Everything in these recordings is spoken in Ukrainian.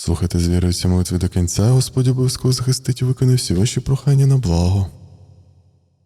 Слухайте з вірою молитви до кінця, Господь обов'язково захистить і виконує всі ваші прохання на благо.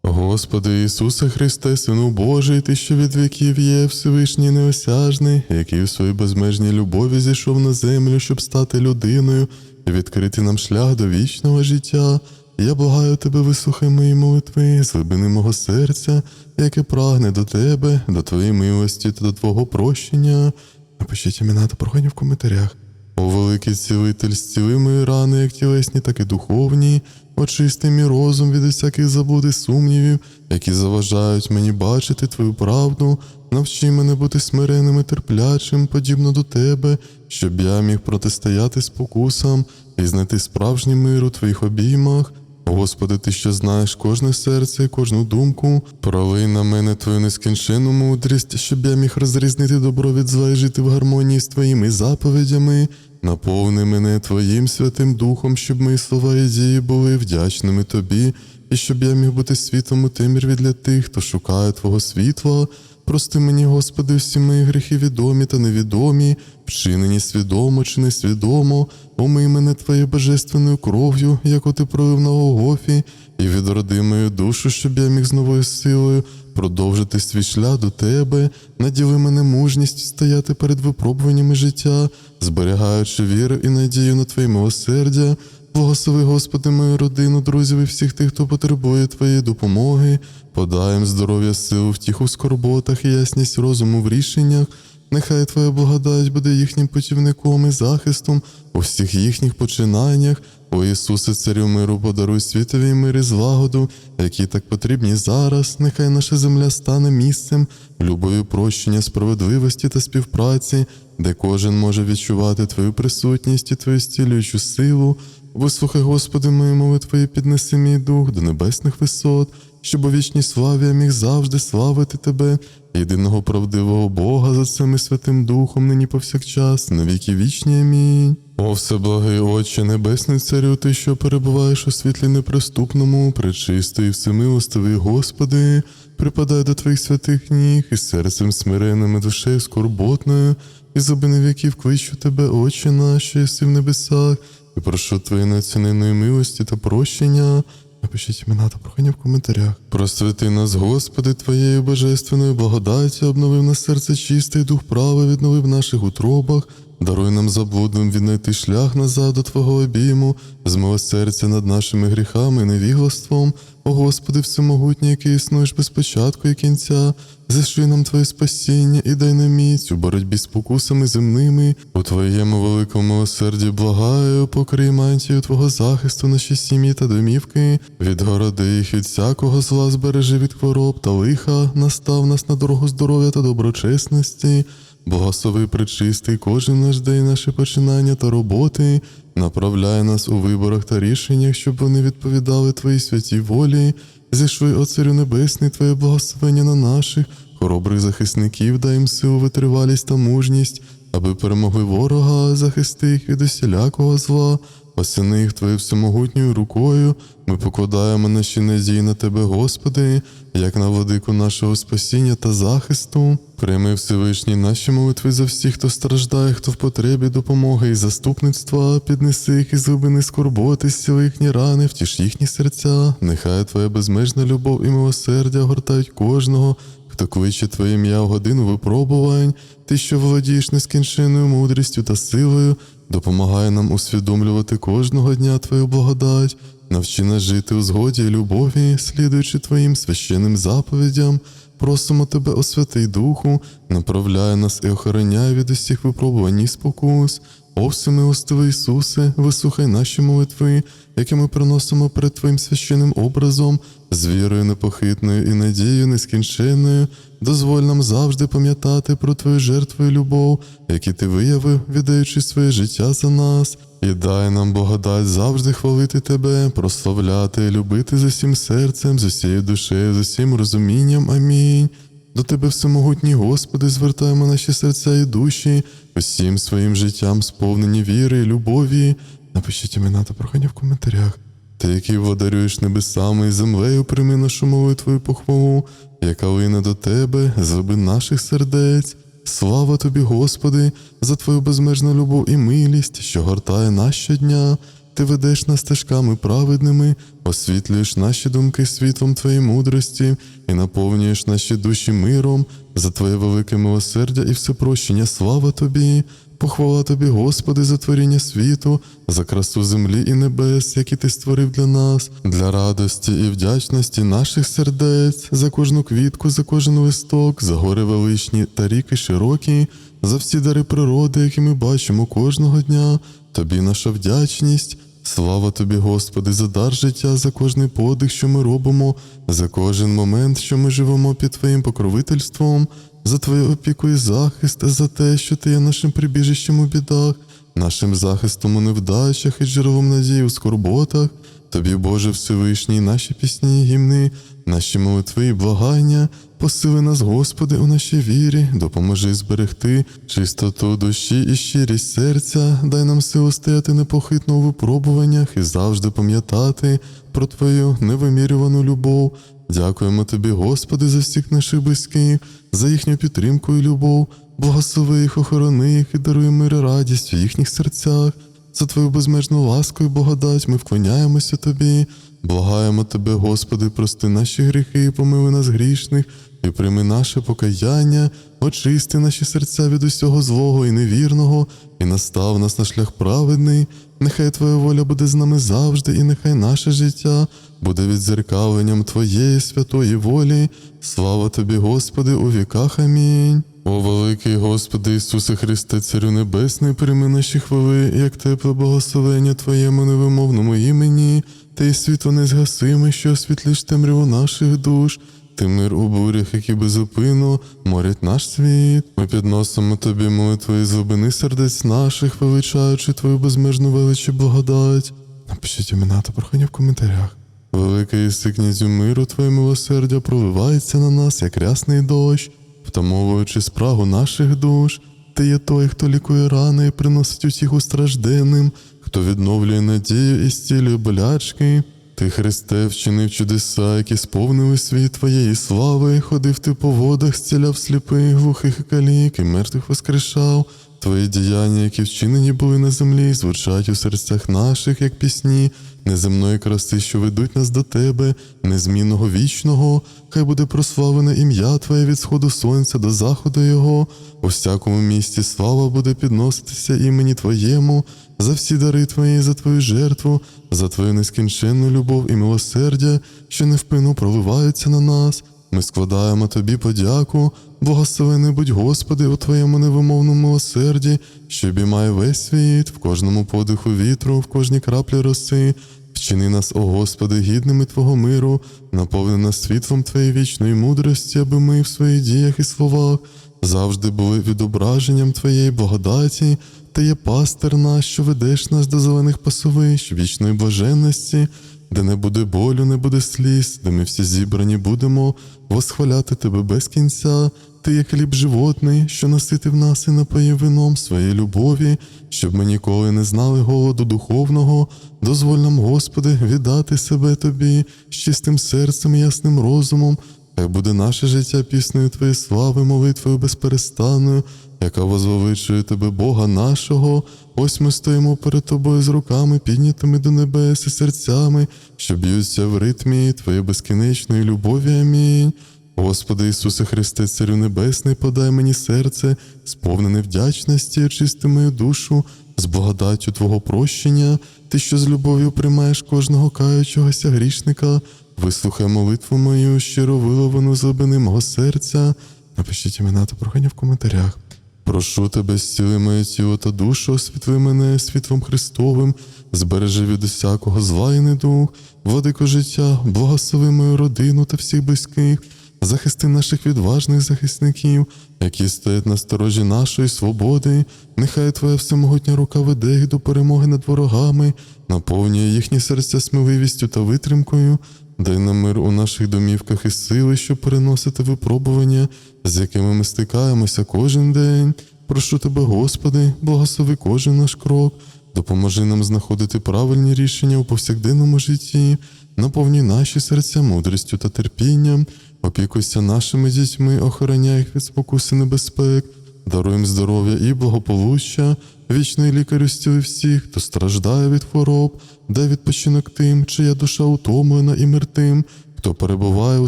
Господи Ісусе Христе, Сину Божий, Ти, що від віків є Всевишній неосяжний, який в своїй безмежній любові зійшов на землю, щоб стати людиною і відкрити нам шлях до вічного життя. Я благаю тебе, вислухай мої молитви, з глибини мого серця, яке прагне до тебе, до твоєї милості та до Твого прощення. Напишіть імена та прохання в коментарях. О великий цілитель, зціли мої рани, як тілесні, так і духовні, очисти мій розум від усяких забуд і сумнівів, які заважають мені бачити твою правду, навчи мене бути смиренним і терплячим, подібно до тебе, щоб я міг протистояти спокусам і знайти справжній мир у твоїх обіймах. Господи, ти що знаєш кожне серце і кожну думку, пролий на мене твою нескінченну мудрість, щоб я міг розрізнити добро від зла і жити в гармонії з твоїми заповідями. Наповни мене Твоїм Святим Духом, щоб мої слова і дії були вдячними Тобі, і щоб я міг бути світлом у темряві для тих, хто шукає Твого світла. Прости мені, Господи, всі мої гріхи відомі та невідомі, вчинені свідомо чи несвідомо, омий мене Твоєю божественною кров'ю, яку ти пролив на Голгофі, і відроди мою душу, щоб я міг з новою силою продовжити свій шлях до Тебе, наділи мене мужність стояти перед випробуваннями життя, зберігаючи віру і надію на Твоє милосердя. Благослови, Господи, мою родину, друзів і всіх тих, хто потребує Твоєї допомоги, подай здоров'я, силу, втіху в скорботах і ясність розуму в рішеннях. Нехай Твоя благодать буде їхнім путівником і захистом у всіх їхніх починаннях. О Ісусе, Царю миру, подаруй світові мир і злагоду, які так потрібні зараз. Нехай наша земля стане місцем любові, прощення, справедливості та співпраці, де кожен може відчувати Твою присутність і Твою стілюючу силу. Вислухай, Господи, мої молитви і піднеси мій дух до небесних висот, щоб у вічній славі я міг завжди славити Тебе, єдиного правдивого Бога за цим і Святим Духом, нині повсякчас, на віки вічні. Амінь. О, всеблагий Отче, Небесний Царю, Ти, що перебуваєш у світлі неприступному, пречистий, всемилостивий Господи, припадай до Твоїх святих ніг і серцем смиренним і душею скорботною, і зубини віків кличу Тебе, Отче наш, що в небесах, і прошу Твоєї неоціненої милості та прощення. Напишіть імена та прохання в коментарях. Просвіти нас, Господи, Твоєю божественною благодаті, обновив на серце чистий дух правий, відновив наших утробах, даруй нам заблудним віднайти шлях назад до Твого обійму, змило серця над нашими гріхами і невіглаством. О Господи, всемогутній, який існуєш без початку і кінця, зашли нам Твоє спасіння і дай нам міць у боротьбі з покусами земними. У Твоєму великому милосерді благаю, покрий мантію Твого захисту наші сім'ї та домівки, відгороди їх від всякого зла, збережи від хвороб та лиха, настав нас на дорогу здоров'я та доброчесності. Благослови причистий кожен наш день наші починання та роботи, направляй нас у виборах та рішеннях, щоб вони відповідали Твоїй святій волі. Зійшли, Оцарю Царю Небесний, Твоє благословення на наших, хоробрих захисників, дай їм силу, витривалість та мужність, аби перемогли ворога, захисти їх від усілякого зла. Осяни їх Твоєю всемогутньою рукою, ми покладаємо наші надії на Тебе, Господи, як на владику нашого спасіння та захисту. Прийми Всевишній наші молитви за всіх, хто страждає, хто в потребі допомоги і заступництва, піднеси їх із глибини скорботи, зціли їхні рани, втіш їхні серця. Нехай Твоя безмежна любов і милосердя гортають кожного, хто кличе Твоє ім'я в годину випробувань, ти, що володієш нескінченною мудрістю та силою, допомагай нам усвідомлювати кожного дня Твою благодать, навчи нас жити у згоді і любові, слідуючи Твоїм священним заповідям. Просимо Тебе, о Святий Духу, направляй нас і охороняй від усіх випробувань і спокус. О всемилостивий Ісусе, вислухай наші молитви, які ми приносимо перед Твоїм священним образом, з вірою непохитною і надією нескінченною. Дозволь нам завжди пам'ятати про Твою жертву і любов, які Ти виявив, віддаючи своє життя за нас. І дай нам благодать завжди хвалити Тебе, прославляти, любити з усім серцем, з усією душею, з усім розумінням. Амінь. До Тебе, всемогутній Господи, звертаємо наші серця і душі, усім своїм життям сповнені віри і любові. Напишіть імена та прохання в коментарях. Ти, який водарюєш небесами і землею, прийми нашу молитву і похвалу, яка лине до тебе, зроби наших сердець. Слава тобі, Господи, за твою безмежну любов і милість, що гортає нас щодня. Ти ведеш нас стежками праведними, освітлюєш наші думки світлом Твоєї мудрості і наповнюєш наші душі миром за Твоє велике милосердя і всепрощення. Слава Тобі! Похвала Тобі, Господи, за творіння світу, за красу землі і небес, які Ти створив для нас, для радості і вдячності наших сердець, за кожну квітку, за кожен листок, за гори величні та ріки широкі, за всі дари природи, які ми бачимо кожного дня. Тобі наша вдячність. Слава тобі, Господи, за дар життя, за кожний подих, що ми робимо, за кожен момент, що ми живемо під Твоїм покровительством, за Твою опіку і захист, за те, що Ти є нашим прибіжищем у бідах, нашим захистом у невдачах і джерелом надії у скорботах. Тобі, Боже Всевишній, наші пісні, і гімни, наші молитви і благання, посили нас, Господи, у нашій вірі, допоможи зберегти чистоту душі і щирість серця, дай нам силу стояти непохитно у випробуваннях і завжди пам'ятати про Твою невимірювану любов. Дякуємо Тобі, Господи, за всіх наших близьких, за їхню підтримку і любов, благослови їх, охорони їх і даруй мир і радість у їхніх серцях. За Твою безмежну ласку і благодать ми вклоняємося Тобі, благаємо Тебе, Господи, прости наші гріхи, помили нас грішних, і прийми наше покаяння, очисти наші серця від усього злого і невірного, і настав нас на шлях праведний. Нехай Твоя воля буде з нами завжди, і нехай наше життя буде відзеркаленням Твоєї святої волі. Слава Тобі, Господи, у віках. Амінь. О великий Господи Ісусе Христе, Царю Небесний, прийми наші хвили, як тепле благословення Твоєму невимовному імені, та й світло незгасиме, що освітлиш темряву наших душ. Ти мир у бурях, які безупинно морять наш світ. Ми підносимо тобі молитви із глибини сердець наших, величаючи твою безмежну велич і благодать. Напишіть імена та прохання в коментарях. Великий єси князю миру, твоє милосердя проливається на нас, як рясний дощ, втамовуючи спрагу наших душ. Ти є той, хто лікує рани і приносить усіх устражденним, хто відновлює надію і зцілює болячки. Ти, Христе, вчинив чудеса, які сповнили світ Твоєї слави, ходив ти по водах, зціляв сліпих, глухих і калік, і мертвих воскрешав. Твої діяння, які вчинені були на землі, звучать у серцях наших, як пісні, неземної краси, що ведуть нас до Тебе, незмінного вічного, хай буде прославлене ім'я Твоє від сходу сонця до заходу Його. У всякому місті слава буде підноситися імені Твоєму, за всі дари Твої, за Твою жертву, за Твою нескінченну любов і милосердя, що невпинно проливаються на нас. Ми складаємо Тобі подяку, благословений будь Господи, у Твоєму невимовному милосерді, що обіймає весь світ, в кожному подиху вітру, в кожній краплі роси. Вчини нас, о Господи, гідними Твого миру, наповни нас світлом Твоєї вічної мудрості, аби ми в своїх діях і словах завжди були відображенням Твоєї благодаті, Ти є пастир наш, що ведеш нас до зелених пасовищ, вічної блаженності, де не буде болю, не буде сліз, де ми всі зібрані будемо восхваляти Тебе без кінця. Ти є хліб животний, що наситив нас і напоїв вином своєї любові, щоб ми ніколи не знали голоду духовного. Дозволь нам, Господи, віддати себе Тобі з чистим серцем і ясним розумом. Хай буде наше життя піснею Твоєї слави, молитвою безперестанною, яка возвеличує Тебе, Бога нашого. Ось ми стоїмо перед Тобою з руками, піднятими до небес і серцями, що б'ються в ритмі Твоєї безкінечної любові. Амінь. Господи Ісусе Христе, Царю Небесний, подай мені серце, сповнене вдячності, очисти мою душу з благодаттю Твого прощення, Ти, що з любов'ю приймаєш кожного каючогося грішника, вислухай молитву мою, щиро виловану з мого серця. Напишіть імена та прохання в коментарях. Прошу тебе, зціли моє тіло та душу, освітли мене світлом Христовим, збережи від усякого зла і недух, владико життя, благослови мою родину та всіх близьких, захисти наших відважних захисників, які стоять на сторожі нашої свободи. Нехай Твоя всемогутня рука веде їх до перемоги над ворогами, наповнює їхні серця сміливістю та витримкою. Дай нам мир у наших домівках і сили, щоб переносити випробування, з якими ми стикаємося кожен день. Прошу тебе, Господи, благослови кожен наш крок, допоможи нам знаходити правильні рішення у повсякденному житті, наповнюй наші серця мудрістю та терпінням, опікуйся нашими дітьми, охороняй їх від спокуси небезпек. даруй здоров'я і благополуччя, вічний лікарю стіли всіх, хто страждає від хвороб, дай відпочинок тим, чия душа утомлена і мир тим, хто перебуває у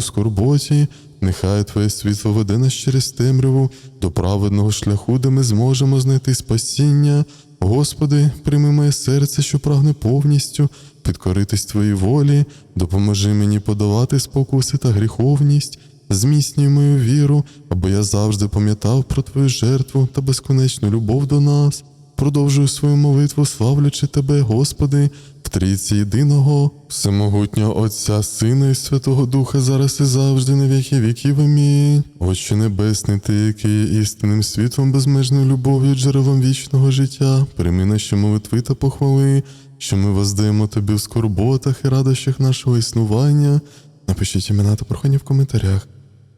скорботі, нехай Твоє світло веде нас через темряву до праведного шляху, де ми зможемо знайти спасіння. Господи, прийми моє серце, що прагне повністю підкоритись Твоїй волі, допоможи мені подолати спокуси та гріховність, зміцнюй мою віру, аби я завжди пам'ятав про Твою жертву та безконечну любов до нас. Продовжую свою молитву, славлячи Тебе, Господи, в трійці єдиного, всемогутнього Отця, Сина і Святого Духа, зараз і завжди, на віки віків. Амінь. Отче Небесний, Ти, який є істинним світлом, безмежною любов'ю, джерелом вічного життя, прийми наші молитви та похвали, що ми воздаємо Тобі в скорботах і радощах нашого існування. Напишіть імена та прохання в коментарях.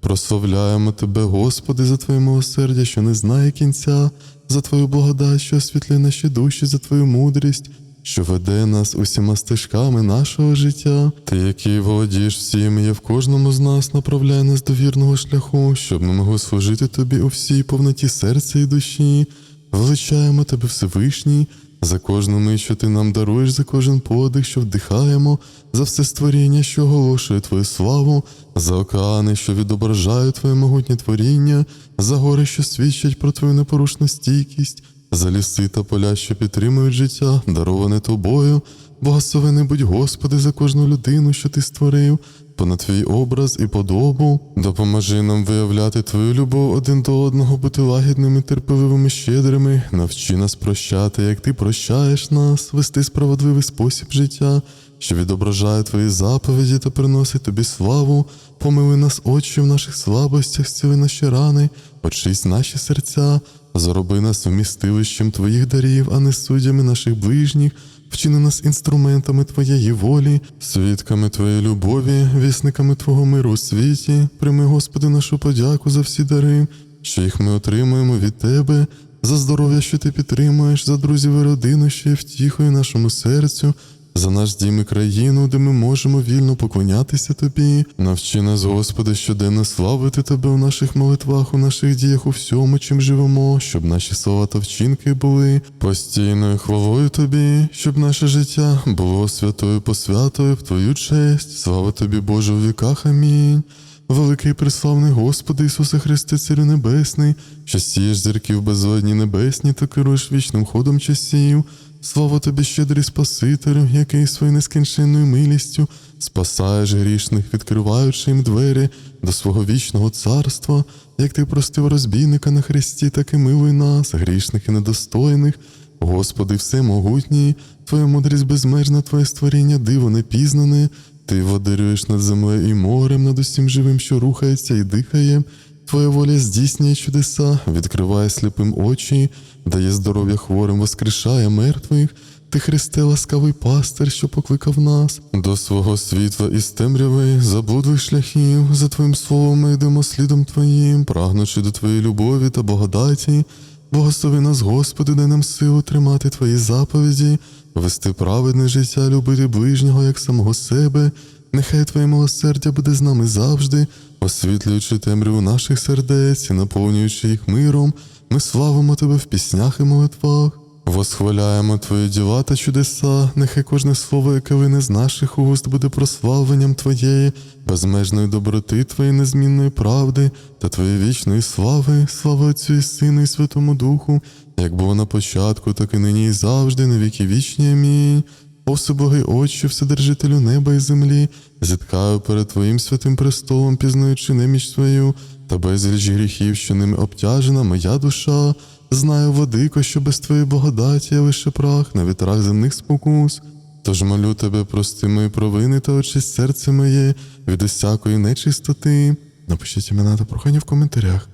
Прославляємо Тебе, Господи, за Твоє милосердя, що не знає кінця, за Твою благодать, що освітлює наші душі, за Твою мудрість, що веде нас усіма стежками нашого життя. Ти, який володієш всім є в кожному з нас, направляє нас до вірного шляху, щоб ми могли служити Тобі у всій повноті серця і душі. Величаємо Тебе Всевишній, за кожну мить, що ти нам даруєш, за кожен подих, що вдихаємо, за все створіння, що оголошує Твою славу, за океани, що відображають Твоє могутнє творіння, за гори, що свідчать про Твою непорушну стійкість, за ліси та поля, що підтримують життя, дароване тобою. Благословений будь Господи, за кожну людину, що ти створив, понад твій образ і подобу. Допоможи нам виявляти твою любов один до одного, бути лагідними, терпеливими, щедрими. Навчи нас прощати, як ти прощаєш нас, вести справедливий спосіб життя, що відображає твої заповіді та приносить тобі славу. Помили нас, Отче, в наших слабостях, зціли наші рани, очисть наші серця, зроби нас вмістилищем твоїх дарів, а не суддями наших ближніх. Вчини нас інструментами Твоєї волі, свідками Твоєї любові, вісниками Твого миру у світі. Прийми, Господи, нашу подяку за всі дари, що їх ми отримуємо від Тебе, за здоров'я, що ти підтримуєш, за друзів і родину, що є втіхою нашому серцю, за наш дім і країну, де ми можемо вільно поклонятися Тобі. Навчи нас, Господи, щоденно славити Тебе у наших молитвах, у наших діях, у всьому, чим живемо, щоб наші слова та вчинки були постійною хвалою Тобі, щоб наше життя було святою посвятою в Твою честь. Слава Тобі, Боже, у віках. Амінь. Великий преславний Господи Ісусе Христе, Царю Небесний, що сієш зірків безодні небесні та керуєш вічним ходом часів. Слава тобі, щедрий Спасителю, який своєю нескінченною милістю спасаєш грішних, відкриваючи їм двері до свого вічного царства, як ти простив розбійника на хресті, так і милуй нас, грішних і недостойних. Господи, всемогутній, Твоя мудрість безмежна, Твоє створіння, диво непізнане, Ти владарюєш над землею і морем, над усім живим, що рухається і дихає. Твоя воля здійснює чудеса, відкриває сліпим очі, дає здоров'я хворим, воскрешає мертвих. Ти, Христе, ласкавий пастир, що покликав нас до свого світла із темряви, заблудлих шляхів, за Твоїм словом ми йдемо слідом Твоїм, прагнучи до Твоєї любові та благодаті. Благослови нас, Господи, дай нам силу тримати Твої заповіді, вести праведне життя, любити ближнього як самого себе. Нехай Твоє милосердя буде з нами завжди, освітлюючи темряву наших сердець і наповнюючи їх миром, ми славимо Тебе в піснях і молитвах. Восхваляємо Твої діла та чудеса, нехай кожне слово, яке вине з наших уст, буде прославленням Твоєї, безмежної доброти, Твоєї незмінної правди та Твоєї вічної слави, слава Отцю і Сину і Святому Духу, як було на початку, так і нині, і завжди, на віки вічні. Амінь. О всебогий Отче, Вседержителю неба і землі, зіткаю перед Твоїм святим престолом, пізнаючи неміч свою, та безліч гріхів, що ними обтяжена моя душа. Знаю, владико, що без Твоєї благодаті я лише прах на вітрах земних спокус. Тож молю тебе, прости мої провини та очисть серце моє від усякої нечистоти. Напишіть імена та прохання в коментарях.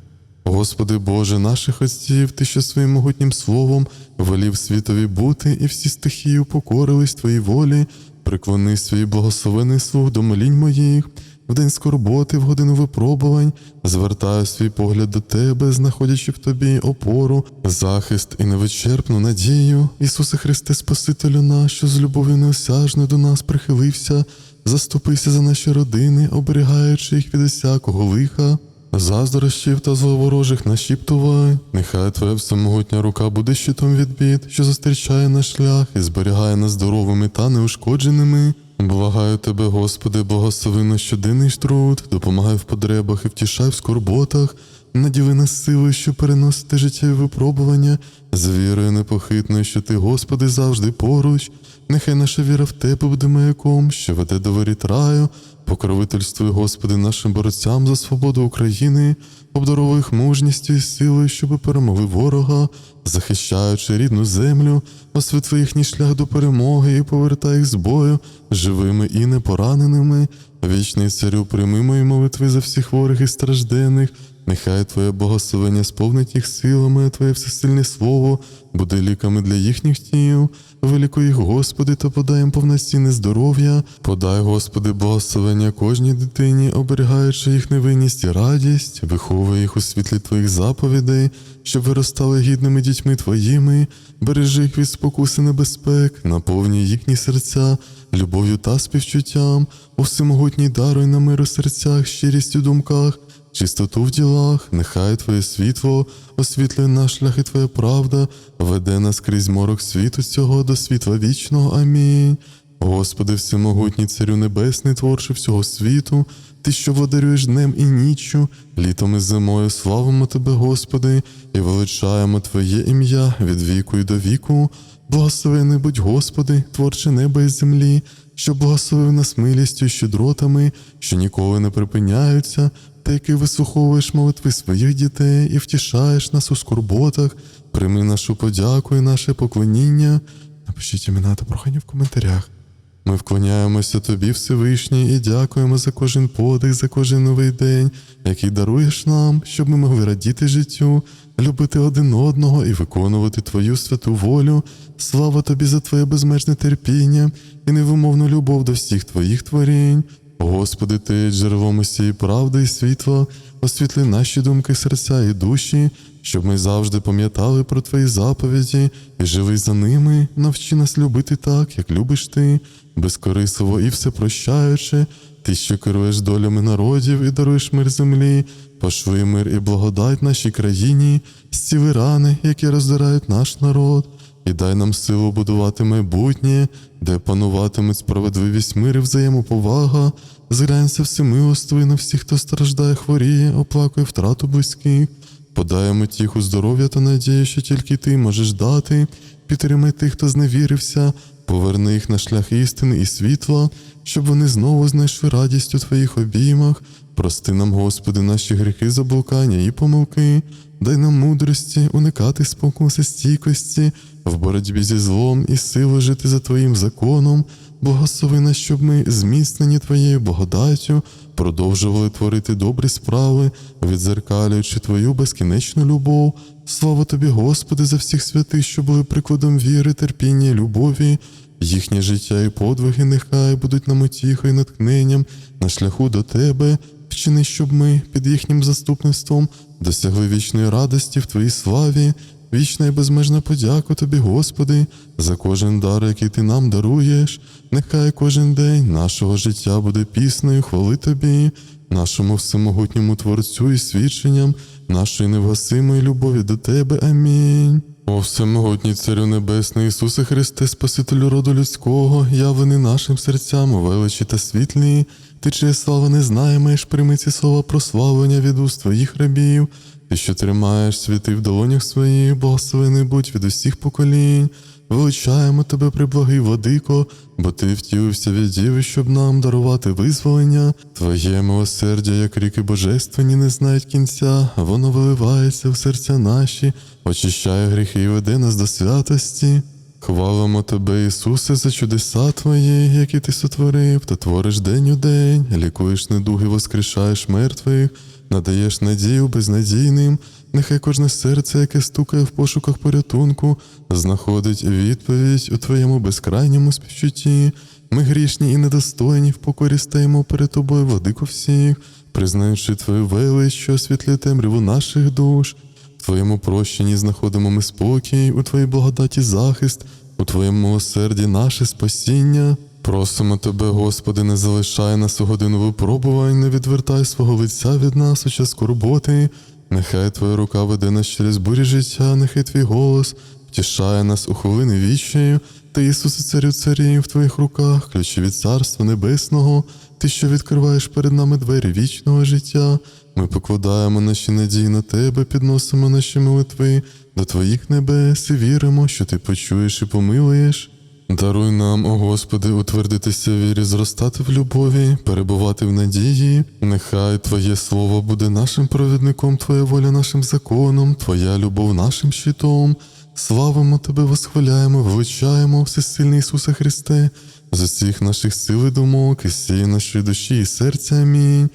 Господи Боже наших отців, Ти, що своїм могутнім словом волів світові бути, і всі стихії упокорились Твоїй волі, приклони свій благословений слух до молінь моїх. В день скорботи, в годину випробувань, звертаю свій погляд до Тебе, знаходячи в Тобі опору, захист і невичерпну надію. Ісусе Христе, Спасителю наш, що з любов'ю неосяжною до нас прихилився, заступися за наші родини, оберігаючи їх від усякого лиха. Заздрощів та зловорожих нашіптувань. Нехай твоя всемогутня рука буде щитом від бід, що зустрічає наш шлях і зберігає нас здоровими та неушкодженими. Благаю тебе, Господи, благослови на щоденний труд, допомагай в потребах і втішай в скорботах, наділи нас силою, що переносити життєві випробування, з вірою непохитною, що ти, Господи, завжди поруч. Нехай наша віра в тебе буде маяком, що веде до воріт раю, покровительствуй, Господи, нашим борцям за свободу України, обдаровуй їх мужністю і силою, щоб перемогли ворога, захищаючи рідну землю, освітли їхній шлях до перемоги і повертай їх з бою, живими і непораненими. Вічний царю, прийми мої молитви за всіх хворих і стражденних. Нехай Твоє благословення сповнить їх силами, а Твоє всесильне слово буде ліками для їхніх тіл. Великої їх, Господи, та подай їм повноцінне здоров'я. Подай, Господи, благословення кожній дитині, оберігаючи їх невинність і радість, виховуй їх у світлі Твоїх заповідей, щоб виростали гідними дітьми Твоїми, бережи їх від спокуси небезпек, наповнюй їхні серця любов'ю та співчуттям, у всемогутній даруй на мир у серцях, щирість у думках чистоту в ділах, нехай Твоє світло освітлює наш шлях і Твоя правда, веде нас крізь морок світу цього до світла вічного. Амінь. Господи, всемогутній Царю Небесний, творче всього світу, Ти, що водарюєш днем і ніччю, літом і зимою, славимо Тебе, Господи, і величаємо Твоє ім'я від віку і до віку. Благословений будь, Господи, творче неба і землі, що благословив нас милістю і щедротами, що ніколи не припиняються, та який вислуховуєш молитви своїх дітей і втішаєш нас у скорботах, прийми нашу подяку і наше поклоніння. Напишіть імена та прохання в коментарях. Ми вклоняємося Тобі, Всевишній, і дякуємо за кожен подих, за кожен новий день, який даруєш нам, щоб ми могли радіти життю, любити один одного і виконувати Твою святу волю. Слава Тобі за Твоє безмежне терпіння і невимовну любов до всіх Твоїх творінь. Господи, Ти джерелом усієї правди і світла, освітли наші думки, серця і душі, щоб ми завжди пам'ятали про Твої заповіді і жили за ними, навчи нас любити так, як любиш ти, безкорисливо і все прощаючи, ти, що керуєш долями народів і даруєш мир землі, пошли мир і благодать нашій країні, зціли рани, які роздирають наш народ. І дай нам силу будувати майбутнє, де пануватимуть справедливість мир і взаємоповага, зглянься всемилостивий на всіх, хто страждає, хворіє, оплакує втрату близьких, подаємо тіху здоров'я та надію, що тільки ти можеш дати, підтримай тих, хто зневірився, поверни їх на шлях істини і світла, щоб вони знову знайшли радість у твоїх обіймах. Прости нам, Господи, наші гріхи, заблукання і помилки, дай нам мудрості, уникати спокуси, стійкості, в боротьбі зі злом і силу жити за Твоїм законом, благослови нас, щоб ми, зміцнені Твоєю благодаттю, продовжували творити добрі справи, відзеркалюючи Твою безкінечну любов. Слава Тобі, Господи, за всіх святих, що були прикладом віри, терпіння, і любові. Їхнє життя і подвиги нехай будуть нам утіхою натхненням на шляху до Тебе, вчини, щоб ми під їхнім заступництвом досягли вічної радості в Твоїй славі, вічна і безмежна подяка Тобі, Господи, за кожен дар, який Ти нам даруєш. Нехай кожен день нашого життя буде піснею, хвали Тобі, нашому всемогутньому Творцю і свідченням нашої невгасимої любові до Тебе. Амінь. О всемогутній Царю Небесний Ісусе Христе, Спасителю роду людського, явлений нашим серцям величі та світлі, ти чиє слава не знає, маєш прийми ці слова прославлення від уст твоїх рабів, ти, що тримаєш світи в долонях своїх, благословений будь від усіх поколінь. Величаємо тебе, приблагий владико, бо ти втілився від діви, щоб нам дарувати визволення. Твоє милосердя, як ріки божественні, не знають кінця, воно виливається в серця наші, очищає гріхи і веде нас до святості. Хвалимо тебе, Ісусе, за чудеса Твої, які ти сотворив, та твориш день у день, лікуєш недуги, воскрешаєш мертвих, надаєш надію безнадійним. Нехай кожне серце, яке стукає в пошуках порятунку, знаходить відповідь у Твоєму безкрайньому співчутті. Ми грішні і недостойні в покорі стаємо перед тобою, владико всіх, признаючи Твою велич, що освітлює темряву наших душ. В Твоєму прощенні знаходимо ми спокій, у Твоїй благодаті захист, у Твоєму милосерді наше спасіння. Просимо тебе, Господи, не залишай нас у годину випробувань, не відвертай свого лиця від нас у час скорботи. Нехай Твоя рука веде нас через бурі життя, нехай Твій голос втішає нас у хвилини вічної. Ти, Ісусе, царю царів, в Твоїх руках, ключі від Царства Небесного, Ти, що відкриваєш перед нами двері вічного життя. Ми покладаємо наші надії на Тебе, підносимо наші молитви до Твоїх небес і віримо, що Ти почуєш і помилуєш. Даруй нам, о Господи, утвердитися в вірі, зростати в любові, перебувати в надії. Нехай Твоє Слово буде нашим провідником, Твоя воля нашим законом, Твоя любов нашим щитом. Славимо Тебе, восхваляємо, величаємо, всесильний Ісусе Христе, з усіх наших сил і думок, і всієї нашої душі і серця. Амінь.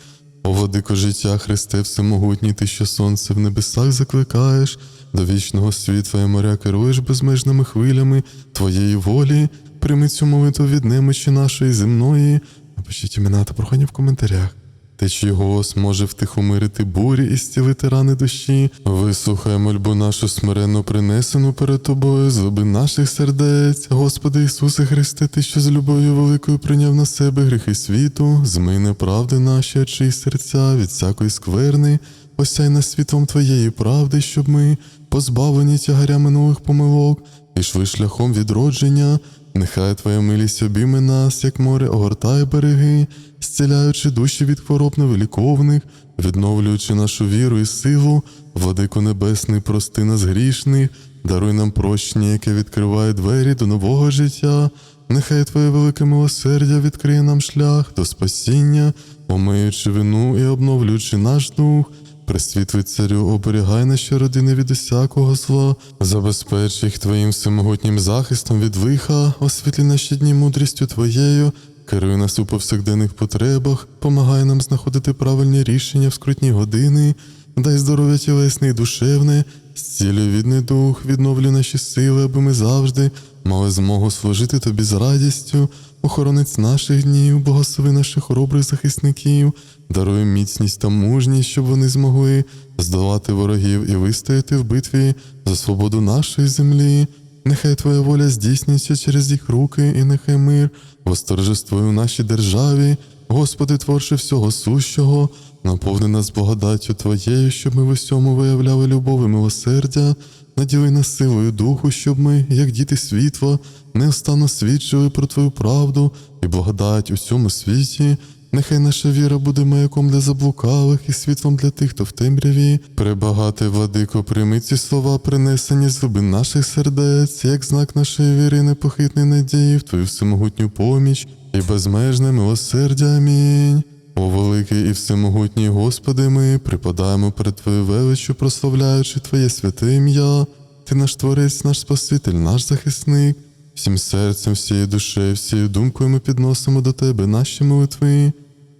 О, владико життя, Христе, всемогутній, Ти, що сонце в небесах закликаєш, до вічного світла і моря керуєш безмежними хвилями Твоєї волі, прийми цю молитву від немочі нашої земної. Напишіть імена та прохання в коментарях. Ти чий голос може втихомирити бурі і зцілити рани душі. Вислухай мольбу нашу смиренно принесену перед тобою, злоби наших сердець. Господи Ісусе Христе, Ти, що з любов'ю великою прийняв на себе гріхи світу, змий неправди наші, очі серця від всякої скверни, осяй нас світлом Твоєї правди, щоб ми, позбавлені тягаря минулих помилок, ішли шляхом відродження. Нехай Твоя милість обійме нас, як море огортає береги, зціляючи душі від хвороб невиліковних, відновлюючи нашу віру і силу, владико небесний, прости нас грішних, даруй нам прощення, яке відкриває двері до нового життя. Нехай Твоє велике милосердя відкриє нам шлях до спасіння, омиючи вину і обновлюючи наш дух. Пресвітлий царю, оберігай наші родини від усякого зла, забезпеч їх твоїм всемогутнім захистом від лиха, освітлі наші дні мудрістю твоєю, керуй нас у повсякденних потребах, помагай нам знаходити правильні рішення в скрутні години, дай здоров'я тілесне і душевне, зцілюй від недух, відновлюй наші сили, аби ми завжди мали змогу служити тобі з радістю, охоронець наших днів, благослови наших хоробрих захисників, даруй міцність та мужність, щоб вони змогли здолати ворогів і вистояти в битві за свободу нашої землі. Нехай Твоя воля здійснюється через їх руки, і нехай мир восторжествує у нашій державі. Господи, творче всього сущого, наповни нас благодаттю Твоєю, щоб ми в усьому виявляли любов і милосердя, наділи нас силою духу, щоб ми, як діти світла, неостанно свідчили про Твою правду і благодать у всьому світі. Нехай наша віра буде маяком для заблукалих і світлом для тих, хто в темряві. Пребагатий владико, прийми ці слова, принесені з глибин наших сердець, як знак нашої віри і непохитної надії в Твою всемогутню поміч і безмежне милосердя. Амінь. О великий і всемогутній Господи, ми припадаємо перед Твою величчю, прославляючи Твоє святе ім'я. Ти наш Творець, наш Спаситель, наш захисник. Всім серцем, всією душею, всією думкою ми підносимо до Тебе наші молитви.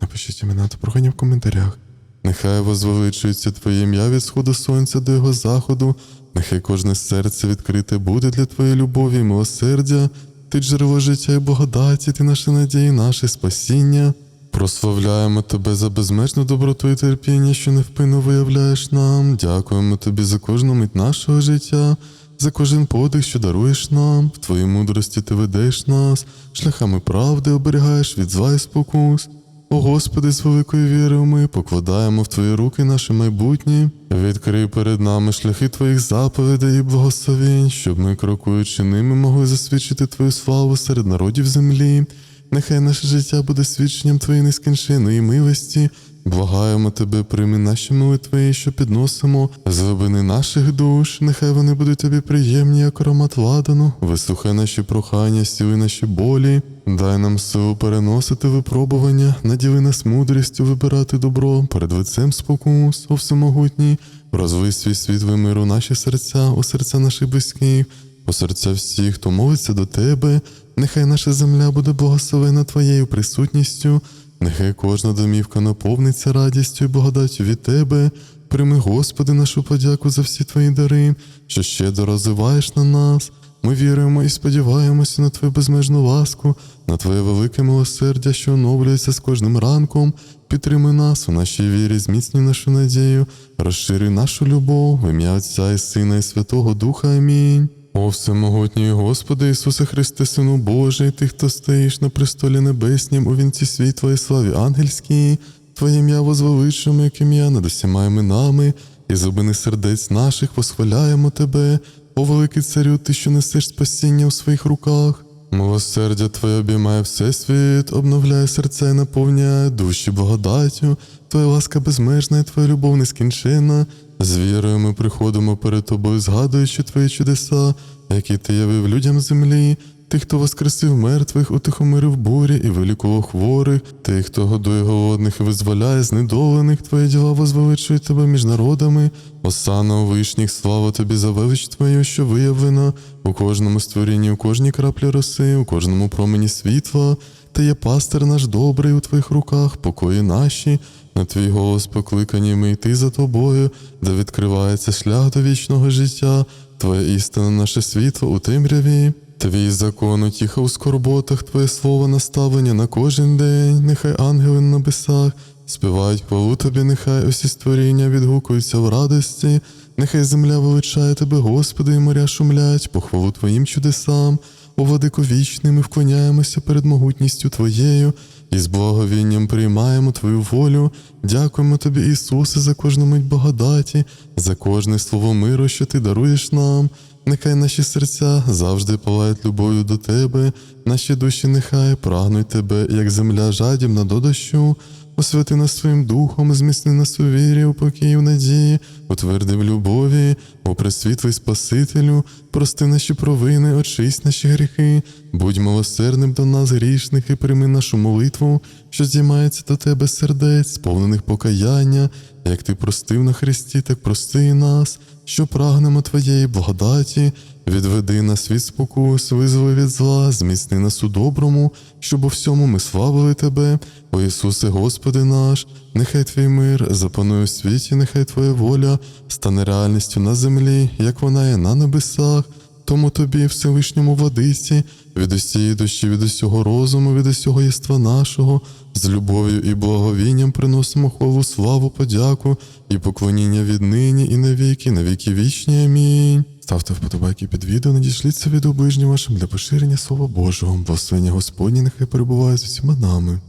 Напишіть імена та прохання в коментарях. Нехай возвеличується Твоє ім'я від сходу сонця до його заходу, нехай кожне серце відкрите буде для Твоєї любові і милосердя, Ти джерело життя і благодаті, ти наша надія, наше спасіння. Прославляємо Тебе за безмежну доброту і терпіння, що невпинно виявляєш нам. Дякуємо Тобі за кожну мить нашого життя, за кожен подих, що даруєш нам. В Твоїй мудрості ти ведеш нас, шляхами правди оберігаєш від зла і спокус. О Господи, з великою вірою ми покладаємо в Твої руки наше майбутнє. Відкрий перед нами шляхи Твоїх заповідей і благословень, щоб ми, крокуючи ними, могли засвідчити Твою славу серед народів землі. Нехай наше життя буде свідченням Твоєї нескінченної милості. Благаємо Тебе, прийми наші молитви, що підносимо з глибини наших душ. Нехай вони будуть тобі приємні, як аромат ладану. Вислухай наші прохання, стіли наші болі. Дай нам силу переносити випробування, наділи нас мудрістю вибирати добро перед лицем спокус, о всемогутній. Розвий свій світ миру наші серця, у серця наших близьких, у серця всіх, хто молиться до Тебе. Нехай наша земля буде благословена Твоєю присутністю, нехай кожна домівка наповниться радістю і благодаттю від Тебе. Прийми, Господи, нашу подяку за всі Твої дари, що щедро розвиваєш на нас. Ми віруємо і сподіваємося на Твою безмежну ласку, на Твоє велике милосердя, що оновлюється з кожним ранком. Підтримуй нас у нашій вірі, зміцнюй нашу надію, розширюй нашу любов, в ім'я Отця і Сина і Святого Духа. Амінь. О всемогутній Господи Ісусе Христе, Сину Божий, Ти, хто стоїш на престолі небеснім у вінці світла і славі ангельській, Твоє ім'я возвеличуємо, як ім'я над усіма іменами, і зубини сердець наших восхваляємо Тебе, о великий царю, Ти, що несеш спасіння у своїх руках. Милосердя Твоє обіймає всесвіт, обновляє серця і наповняє душі благодаттю, Твоя ласка безмежна і Твоя любов нескінченна. З вірою ми приходимо перед Тобою, згадуючи Твої чудеса, які Ти явив людям землі, Ти, хто воскресив мертвих, утихомирив бурі і вилікував хворих, Ти, хто годує голодних і визволяє знедолених, Твої діла возвеличують Тебе між народами. Осана у вишніх, слава Тобі за велич Твою, що виявлена у кожному створінні, у кожній краплі роси, у кожному промені світла. Ти є пастир наш добрий у Твоїх руках, покої наші. На твій голос покликані ми йти за тобою, де відкривається шлях до вічного життя, Твоя істина, наше світло у темряві. Твій закон утіха у скорботах, Твоє слово наставлення на кожен день, нехай ангели на небесах співають хвалу тобі, нехай усі створіння відгукуються в радості, нехай земля величає тебе, Господи, і моря шумлять, по хвалу Твоїм чудесам. О, владико вічний, ми вклоняємося перед могутністю Твоєю і з благовінням приймаємо Твою волю. Дякуємо Тобі, Ісусе, за кожну мить благодаті, за кожне слово миру, що Ти даруєш нам. Нехай наші серця завжди палають любов'ю до Тебе, наші душі нехай прагнуть Тебе, як земля жадібна до дощу. Освяти нас своїм духом, зміцни нас у вірі, у покій, в надії, утверди в любові, о пресвітлий Спасителю, прости наші провини, очисть наші гріхи, будь милосердним до нас, грішних, і прийми нашу молитву, що здіймається до тебе сердець, сповнених покаяння, як ти простив на Христі, так прости і нас, що прагнемо Твоєї благодаті, відведи нас від спокус, визволи від зла, зміцни нас у доброму, щоб у всьому ми славили Тебе, о Ісусе, Господи наш, нехай Твій мир запанує у світі, нехай Твоя воля стане реальністю на землі, як вона є на небесах. Тому тобі, Всевишньому владиці, від усієї душі, від усього розуму, від усього єства нашого, з любов'ю і благовінням приносимо хвалу, славу, подяку і поклоніння віднині і навіки, навіки вічні. Амінь. Ставте вподобайки під відео, надішліться від ближнім вашим для поширення Слова Божого. Благословення Господні нехай перебуває з усіма нами.